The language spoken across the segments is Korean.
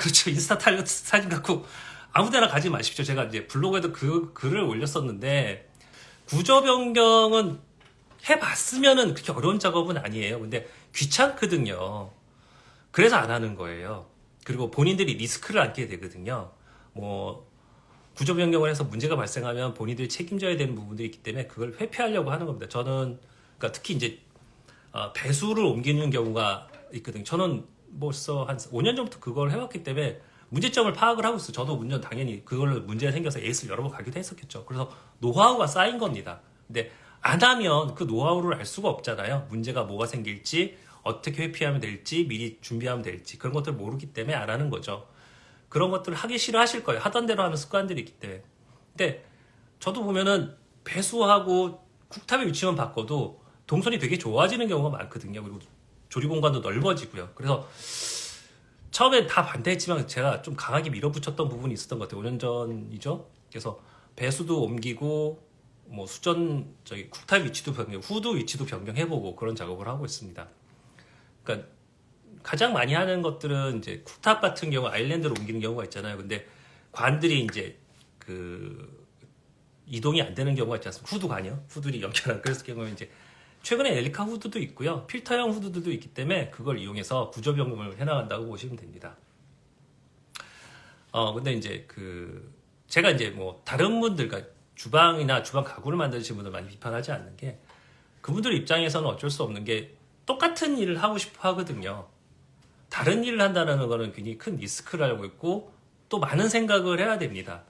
그렇죠. 인스타 탈 사진 갖고 아무데나 가지 마십시오. 제가 이제 블로그에도 그 글을 올렸었는데 구조 변경은 해봤으면은 그렇게 어려운 작업은 아니에요. 근데 귀찮거든요. 그래서 안 하는 거예요. 그리고 본인들이 리스크를 안게 되거든요. 뭐 구조 변경을 해서 문제가 발생하면 본인들이 책임져야 되는 부분들이 있기 때문에 그걸 회피하려고 하는 겁니다. 저는 그러니까 특히 이제 어, 배수를 옮기는 경우가 있거든요. 저는 벌써 한 5년 전부터 그걸 해왔기 때문에 문제점을 파악을 하고 있어요. 저도 운전 당연히 그걸로 문제가 생겨서 에이스를 여러 번 가기도 했었겠죠. 그래서 노하우가 쌓인 겁니다. 근데 안 하면 그 노하우를 알 수가 없잖아요. 문제가 뭐가 생길지, 어떻게 회피하면 될지, 미리 준비하면 될지 그런 것들을 모르기 때문에 안 하는 거죠. 그런 것들을 하기 싫어하실 거예요. 하던 대로 하는 습관들이 있기 때문에. 근데 저도 보면은 배수하고 쿡탑의 위치만 바꿔도 동선이 되게 좋아지는 경우가 많거든요. 그리고 조리 공간도 넓어지고요. 그래서 처음에 다 반대했지만 제가 좀 강하게 밀어붙였던 부분이 있었던 것 같아요. 5년 전이죠. 그래서 배수도 옮기고 뭐 수전 저기 쿡탑 위치도 변경, 후드 위치도 변경해보고 그런 작업을 하고 있습니다. 그러니까 가장 많이 하는 것들은 이제 쿡탑 같은 경우 아일랜드로 옮기는 경우가 있잖아요. 근데 관들이 이제 그 이동이 안 되는 경우가 있지 않습니까? 후드관이요. 후드들이 연결한 그래서 경우에 이제 최근에 엘리카 후드도 있고요. 필터형 후드들도 있기 때문에 그걸 이용해서 구조 변경을 해나간다고 보시면 됩니다. 어 근데 이제 그 제가 이제 뭐 다른 분들 그러니까 주방이나 주방 가구를 만드시는 분들 많이 비판하지 않는 게 그분들 입장에서는 어쩔 수 없는 게 똑같은 일을 하고 싶어 하거든요. 다른 일을 한다는 거는 굉장히 큰 리스크를 알고 있고 또 많은 생각을 해야 됩니다.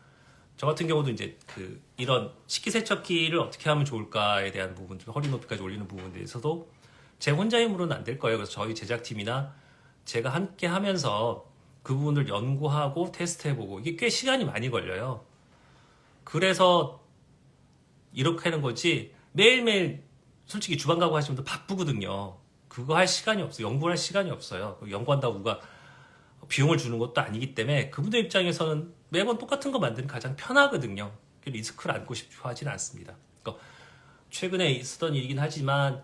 저 같은 경우도 이제 그 이런 식기세척기를 어떻게 하면 좋을까에 대한 부분들, 허리 높이까지 올리는 부분들에서도 제 혼자 힘으로는 안 될 거예요. 그래서 저희 제작팀이나 제가 함께 하면서 그 부분을 연구하고 테스트해보고 이게 꽤 시간이 많이 걸려요. 그래서 이렇게 하는 거지 매일매일 솔직히 주방 가고 하시면 또 바쁘거든요. 그거 할 시간이 없어요. 연구할 시간이 없어요. 연구한다고 누가 비용을 주는 것도 아니기 때문에 그분들 입장에서는 매번 똑같은 거 만드는 게 가장 편하거든요. 그 리스크를 안고 싶어 하지는 않습니다. 그러니까 최근에 있었던 일이긴 하지만